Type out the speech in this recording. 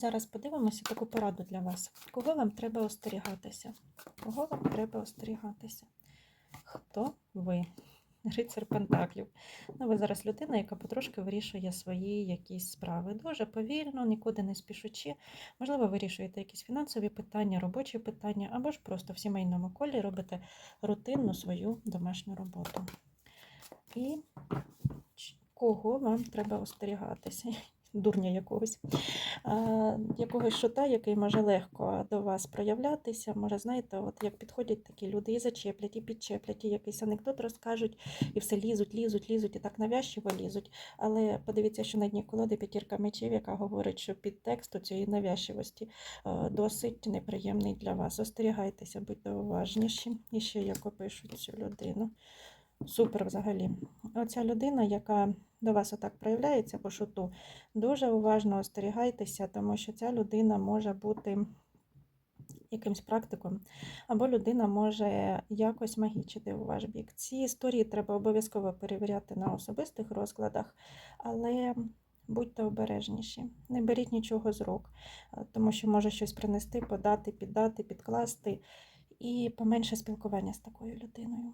Зараз подивимося таку пораду для вас. Кого вам треба остерігатися? Кого вам треба остерігатися? Хто ви? Рицар Пентаклів. Ну, ви зараз людина, яка потрошки вирішує свої якісь справи. Дуже повільно, нікуди не спішучи. Можливо, вирішуєте якісь фінансові питання, робочі питання, або ж просто в сімейному колі робите рутинну свою домашню роботу. І кого вам треба остерігатися? Дурня якогось. Якогось шута, який може легко до вас проявлятися. Може, знаєте, от як підходять такі люди і зачеплять, і підчеплять, і якийсь анекдот розкажуть, і все лізуть, лізуть, лізуть, і так навязчиво лізуть. Але подивіться, що на дні колоди п'ятірка мечів, яка говорить, що підтекст у цієї навязчивості е, досить неприємний для вас. Остерігайтеся, будьте уважніші. І ще як опишуть цю людину. Супер взагалі. Оця людина, яка до вас отак проявляється по шуту, дуже уважно остерігайтеся, тому що ця людина може бути якимсь практиком, або людина може якось магічити у ваш бік. Ці історії треба обов'язково перевіряти на особистих розкладах, але будьте обережніші, не беріть нічого з рук, тому що може щось принести, подати, піддати, підкласти, і поменше спілкування з такою людиною.